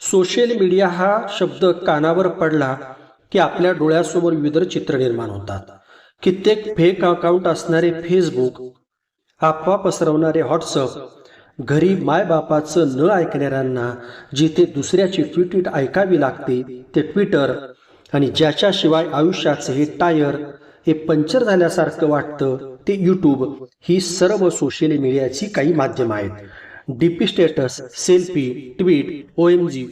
Social media हा शब्द कानावर पडला की आपल्या डोळ्यासमोर विविध चित्र निर्माण होतात. कित्येक फेक अकाउंट असणारे फेसबुक अफवा पसरवणारे व्हॉट्सअप घरी मायबापाचं न ऐकणाऱ्यांना जिथे दुसऱ्याची ट्विट ऐकावी लागते ते ट्विटर आणि ज्याच्याशिवाय आयुष्याचे हे टायर हे पंक्चर झाल्यासारखं वाटतं ते यूट्यूब ही सर्व सोशल मीडियाची काही माध्यम आहेत. DP status selfie tweet O M G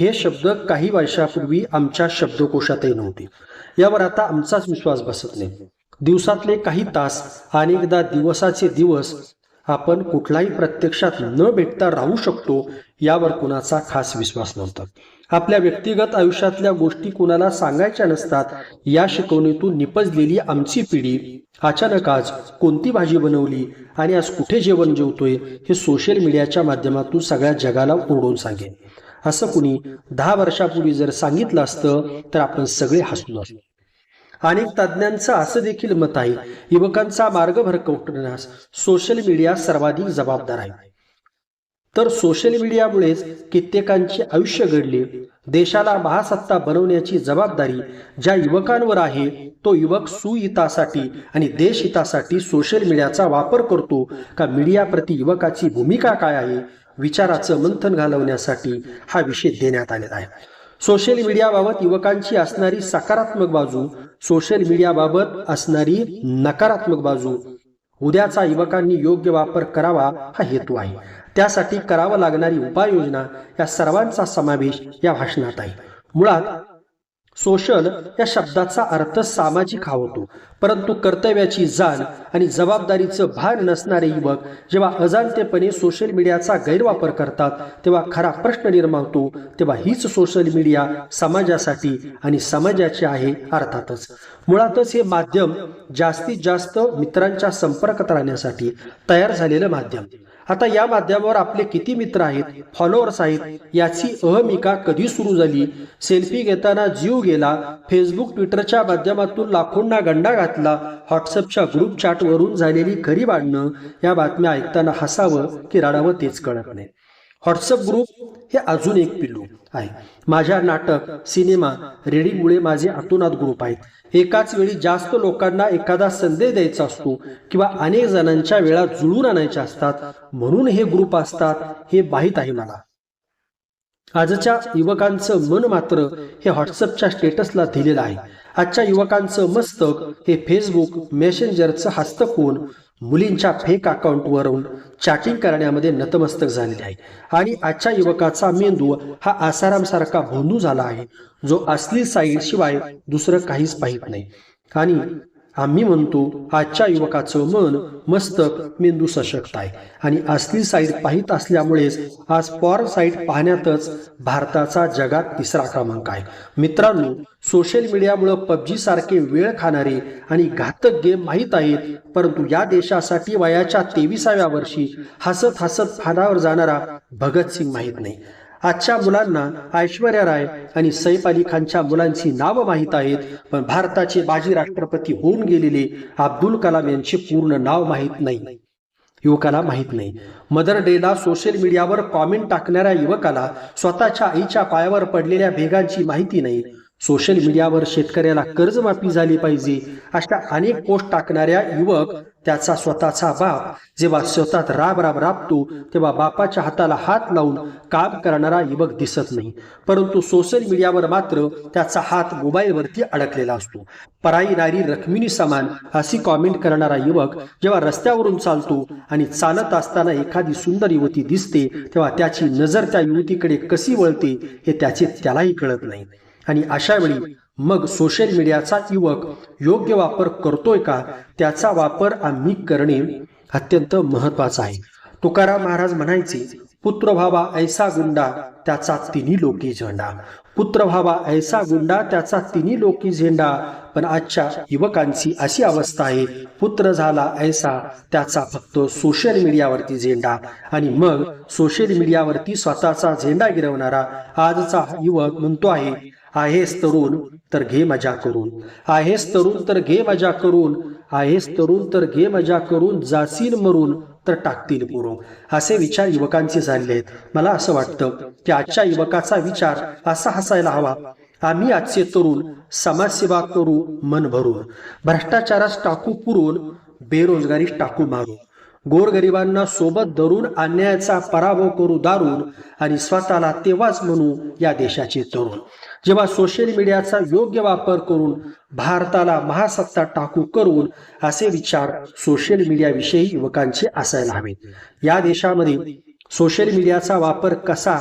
हे शब्द काही वर्षापूर्वी आमच्या शब्दकोशातही नव्हते. यावर आता आमचाच विश्वास बसत नाही. दिवसातले काही तास अनेकदा दिवसाचे दिवस आपण कुठलाही प्रत्यक्षात न भेटता राहू शकतो यावर कुणाचा खास विश्वास नव्हता. आपल्या व्यक्तिगत आयुष्यातल्या गोष्टी कुणाला सांगायच्या नसतात या शिकवणीतून निपजलेली आमची पिढी. अचानक आज कोणती भाजी बनवली आणि आज कुठे जेवण जेवतोय हे सोशल मीडियाच्या माध्यमातून सगळ्या जगाला ओरडून सांगेल असं कुणी दहा वर्षापूर्वी जर सांगितलं असतं तर आपण सगळे हसलो असतो अनेक तज्ज्ञांचं असं देखील मत आहे युवकांचा मार्ग भरकवण्यास सोशल मीडिया सर्वाधिक जबाबदार आहे. तर सोशल मीडियामुळेच कित्येकांचे आयुष्य घडले. देशाला महासत्ता बनवण्याची जबाबदारी ज्या युवकांवर आहे तो युवक सुहितासाठी आणि देशहितासाठी सोशल मीडियाचा वापर करतो. का मीडियाप्रती युवकाची भूमिका काय आहे? विचाराचं मंथन घालवण्यासाठी हा विषय देण्यात आलेला आहे. सोशल मीडियाबाबत युवकांची असणारी सकारात्मक बाजू सोशल मीडियाबाबत असणारी नकारात्मक बाजू. उद्याचा युवकांनी योग्य वापर करावा हा हेतू आहे. त्यासाठी करावं लागणारी उपाययोजना या सर्वांचा समावेश या भाषणात आहे. मुळात सोशल या शब्दाचा अर्थ सामाजिक हा होतो. परंतु कर्तव्याची जाण आणि जबाबदारीचं भान नसणारे युवक जेव्हा अजाणतेपणे सोशल मीडियाचा गैरवापर करतात तेव्हा खरा प्रश्न निर्माण होतो तेव्हा हीच सोशल मीडिया समाजासाठी आणि समाजाची आहे अर्थातच. मुळातच हे माध्यम जास्तीत जास्त मित्रांच्या संपर्कात राहण्यासाठी तयार झालेलं माध्यम. आता या माध्यमावर आपले किती मित्र आहेत फॉलोअर्स आहेत याची अहमिका कधी सुरू झाली? सेल्फी घेताना जीव गेला फेसबुक ट्विटरच्या माध्यमातून लाखोंना गंडा घातला. व्हॉट्सअपच्या ग्रुप चॅटवरून झालेली खरी वाढणं या बातम्या ऐकताना हसावं की रडावं तेच कळत नाही. व्हॉट्सअप ग्रुप हे अजून एक पिल्लू आहे. माझ्या नाटक सिनेमा रेडिंगमुळे माझे अतोनात ग्रुप आहेत. एकाच वेळी जास्त लोकांना एखादा संदेश द्यायचा असतो किंवा अनेक जणांच्या वेळा जुळून आणायच्या असतात म्हणून हे ग्रुप असतात हे माहीत आहे मला. आजच्या युवकांचं मन मात्र हे व्हॉट्सअपच्या स्टेटसला दिलेलं आहे. आजच्या युवकांचं मस्तक हे फेसबुक मेसेंजरचं हस्तक होऊन मुलींच्या फेक अकाउंटवरून चॅटिंग करण्यामध्ये नतमस्तक झालेले आहे. आणि आजच्या युवकाचा मेंदू हा आसारामसारखा भोंदू झाला आहे. जो असली साईड शिवाय दुसरं काहीच पाहित नाही. आणि आम्ही म्हणतो आजच्या युवकाचं मन मस्तक मेंदू सशक्त आहे आणि असली साईट पाहित असल्यामुळेच आज पॉर साईट पाहण्यातच भारताचा जगात तिसरा क्रमांक आहे. मित्रांनो सोशल मीडियामुळं पबजी सारखे वेळ खाणारे आणि घातक गेम माहीत आहेत परंतु या देशासाठी वयाच्या तेविसाव्या वर्षी हसत हसत फादावर जाणारा भगतसिंग माहीत नाही. आजच्या मुलांना ऐश्वर्या राय आणि सैफ अली खानच्या मुलांची नावं माहीत आहेत पण भारताचे माजी राष्ट्रपती होऊन गेलेले अब्दुल कलाम यांचे पूर्ण नाव माहीत नाही. युवकाला माहीत नाही. मदर डेला सोशल मीडियावर कॉमेंट टाकणाऱ्या युवकाला स्वतःच्या आईच्या पायावर पडलेल्या भेगांची माहिती नाही. सोशल मीडियावर शेतकऱ्याला कर्जमाफी झाली पाहिजे अशा अनेक पोस्ट टाकणाऱ्या युवक त्याचा स्वतःचा बाप जेव्हा स्वतः राब राब राबतो तेव्हा बापाच्या हाताला हात लावून काम करणारा युवक दिसत नाही. परंतु सोशल मीडियावर मात्र त्याचा हात मोबाईलवरती अडकलेला असतो. पराई नारी रखमिनी समान अशी कॉमेंट करणारा युवक जेव्हा रस्त्यावरून चालतो आणि चालत असताना एखादी सुंदर युवती दिसते तेव्हा त्याची नजर त्या युवतीकडे कशी वळते हे त्याचे त्यालाही कळत नाही. आणि अशा वेळी मग सोशल मीडियाचा युवक योग्य वापर करतोय का? त्याचा वापर आम्ही करणे अत्यंत महत्त्वाचा आहे. तुकाराम महाराज म्हणायचे पुत्र व्हावा ऐसा गुंडा त्याचा तिन्ही लोकी झेंडा. पुत्र व्हावा ऐसा गुंडा त्याचा तिन्ही लोकी झेंडा. पण आजच्या युवकांची अशी अवस्था आहे पुत्र झाला ऐसा त्याचा फक्त सोशल मीडियावरती झेंडा. आणि मग सोशल मीडियावरती स्वतःचा झेंडा गिरवणारा आजचा युवक म्हणतो आहे आहेस तरुण तर घे मजा करून. आहेस तरुण तर घे मजा करून. आहेस तरुण तर घे मजा करून. जासीन मरून तर टाकतील पुरून. असे विचार युवकांचे झाले आहेत मला असं वाटतं की आजच्या युवकाचा विचार असा हसायला हवा. आम्ही आजचे तरुण समाजसेवा करू मन भरून. भ्रष्टाचारास टाकू पुरून बेरोजगारीस टाकू मारू गोरगरिबांना सोबत धरून अन्यायाचा पराभव करू दारून आणि स्वतःला तेव्हाच म्हणू या देशाचे तरुण. जेव्हा सोशल मीडियाचा योग्य वापर करून भारताला महासत्ता टाकू करून असे विचार सोशल मीडियाविषयी युवकांचे असायला हवेत. या देशामध्ये सोशल मीडियाचा वापर कसा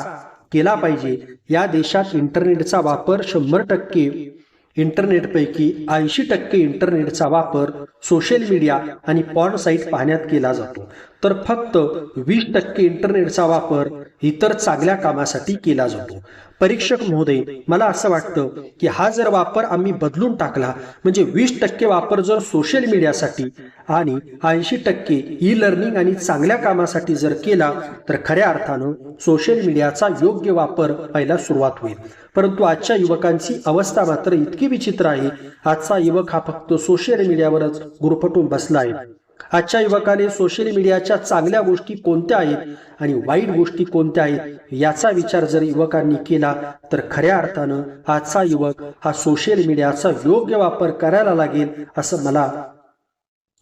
केला पाहिजे? या देशात इंटरनेटचा वापर शंभर टक्के इंटरनेटपैकी ऐंशी टक्के इंटरनेटचा वापर सोशल मीडिया आणि पॉर्न साईट पाहण्यात केला जातो. तर फक्त वीस टक्के इंटरनेटचा वापर इतर चांगल्या कामासाठी केला जातो. परीक्षक महोदय मला असं वाटतं की हा जर वापर आम्ही बदलून टाकला म्हणजे वीस टक्के वापर जर सोशल मीडियासाठी आणि ऐंशी टक्के ई लर्निंग आणि चांगल्या कामासाठी जर केला तर खऱ्या अर्थानं सोशल मीडियाचा योग्य वापर व्हायला सुरुवात होईल. परंतु आजच्या युवकांची अवस्था मात्र इतकी विचित्र आहे. आजचा युवक हा फक्त सोशल मीडियावरच गुरफटून बसला आहे. आजच्या युवकाने सोशल मीडियाच्या चांगल्या गोष्टी कोणत्या आहेत आणि वाईट गोष्टी कोणत्या आहेत याचा विचार जर युवकांनी केला तर खऱ्या अर्थानं आजचा युवक हा सोशल मीडियाचा योग्य वापर करायला लागेल असं मला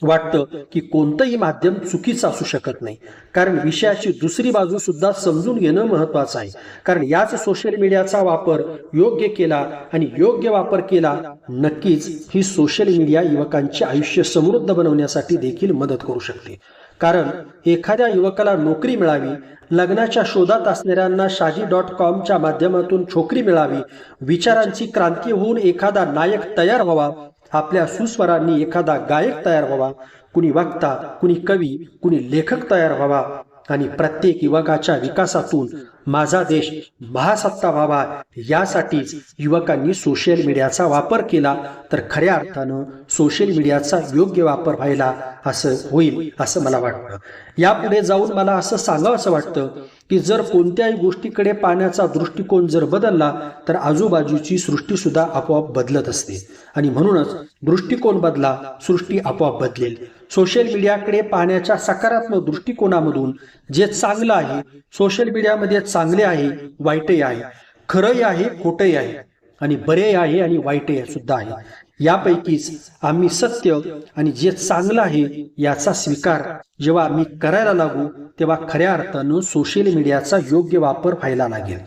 वाटतं की कोणतंही माध्यम चुकीचं असू शकत नाही. कारण विषयाची दुसरी बाजू सुद्धा समजून घेणं महत्वाचं आहे. कारण याच सोशल मीडियाचा वापर योग्य केला आणि योग्य वापर केला नक्कीच ही सोशल मीडिया युवकांचे आयुष्य समृद्ध बनवण्यासाठी देखील मदत करू शकते. कारण एखाद्या युवकाला नोकरी मिळावी लग्नाच्या शोधात असणाऱ्यांना शाजी डॉट कॉमच्या माध्यमातून छोकरी मिळावी विचारांची क्रांती होऊन एखादा नायक तयार व्हावा आपल्या सुस्वरांनी एखादा गायक तयार व्हावा कुणी वक्ता कुणी कवी कुणी लेखक तयार व्हावा आणि प्रत्येक युवकाच्या विकासातून माझा देश महासत्ता व्हावा यासाठीच युवकांनी सोशल मीडियाचा वापर केला. तर खऱ्या अर्थानं सोशल मीडियाचा योग्य वापर व्हायला असं होईल असं मला वाटतं. यापुढे जाऊन मला असं सांगावं असं वाटतं की जर कोणत्याही गोष्टीकडे पाण्याचा दृष्टिकोन जर बदलला तर आजूबाजूची सृष्टी सुद्धा आपोआप बदलत असते. आणि म्हणूनच दृष्टिकोन बदला सृष्टी आपोआप बदलेल. सोशल मीडियाकडे पाहण्याच्या सकारात्मक दृष्टिकोनामधून जे चांगलं आहे सोशल मीडियामध्ये चांगले आहे वाईटही आहे खरंही आहे खोटंही आहे आणि बरे आहे आणि वाईटही सुद्धा आहे. यापैकीच आम्ही सत्य आणि जे चांगलं आहे याचा स्वीकार. जेव्हा आम्ही करायला लागू तेव्हा खऱ्या अर्थानं सोशल मीडियाचा योग्य वापर व्हायला लागेल.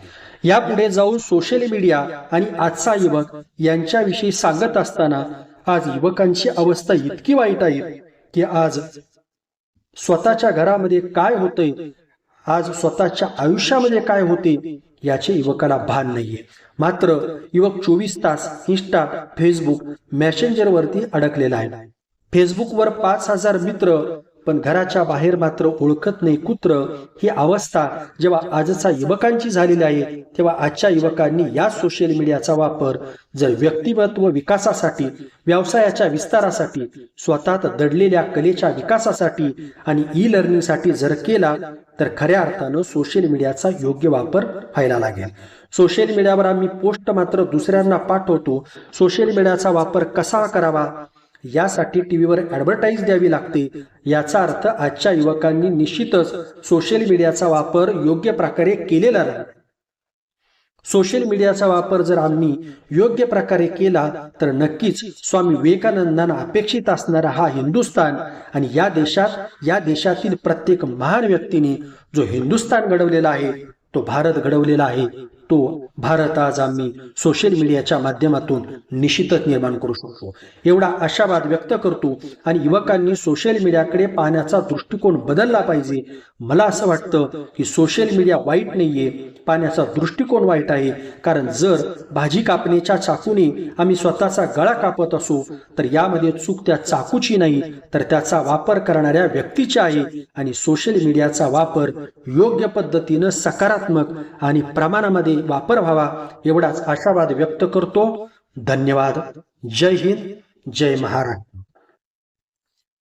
यापुढे जाऊन सोशल मीडिया आणि आजचा युवक यांच्याविषयी सांगत असताना आज युवकांची अवस्था इतकी वाईट आहे की आज स्वतःच्या घरामध्ये काय होतंय आज स्वतःच्या आयुष्यामध्ये काय होते याचे युवकाला भान नाहीये. मात्र युवक चोवीस तास इन्स्टा फेसबुक मेसेंजर वरती अडकलेला आहे. फेसबुकवर पाच हजार मित्र पण घराच्या बाहेर मात्र ओळखत नाही कुत्र ही अवस्था जेव्हा आजचा युवकांची झालेली आहे तेव्हा आजच्या युवकांनी या सोशल मीडियाचा वापर जर व्यक्तिमत्व विकासासाठी व्यवसायाच्या विस्तारासाठी स्वतःत दडलेल्या कलेच्या विकासासाठी आणि ई लर्निंगसाठी जर केला तर खऱ्या अर्थानं सोशल मीडियाचा योग्य वापर व्हायला लागेल. सोशल मीडियावर आम्ही पोस्ट मात्र दुसऱ्यांना पाठवतो. सोशल मीडियाचा वापर कसा करावा? यासाठी टीव्हीवर ऍडव्हर्टाईज द्यावी लागते. याचा अर्थ आजच्या युवकांनी निश्चितच सोशल मीडियाचा वापर योग्य प्रकारे केलेला नाही. सोशल मीडियाचा वापर जर आम्ही योग्य प्रकारे केला तर नक्कीच स्वामी विवेकानंदांना अपेक्षित असणारा हा हिंदुस्थान आणि या देशात या देशातील प्रत्येक महान व्यक्तीने जो हिंदुस्थान घडवलेला आहे तो भारत घडवलेला आहे. तो भारत आज आम्ही सोशल मीडियाच्या माध्यमातून निश्चितच निर्माण करू शकतो. एवढा आशावाद व्यक्त करतो आणि युवकांनी सोशल मीडियाकडे पाहण्याचा दृष्टिकोन बदलला पाहिजे. मला असं वाटतं की सोशल मीडिया वाईट नाहीये पाहण्याचा दृष्टिकोन वाईट आहे. कारण जर भाजी कापण्याच्या चाकूने आम्ही स्वतःचा गळा कापत असू तर यामध्ये चूक त्या चाकूची नाही तर त्याचा वापर करणाऱ्या व्यक्तीची आहे. आणि सोशल मीडियाचा वापर योग्य पद्धतीनं सकारात्मक आणि प्रमाणामध्ये वापर व्हावा एवढाच आशावाद व्यक्त करतो. धन्यवाद. जय हिंद. जय महाराष्ट्र.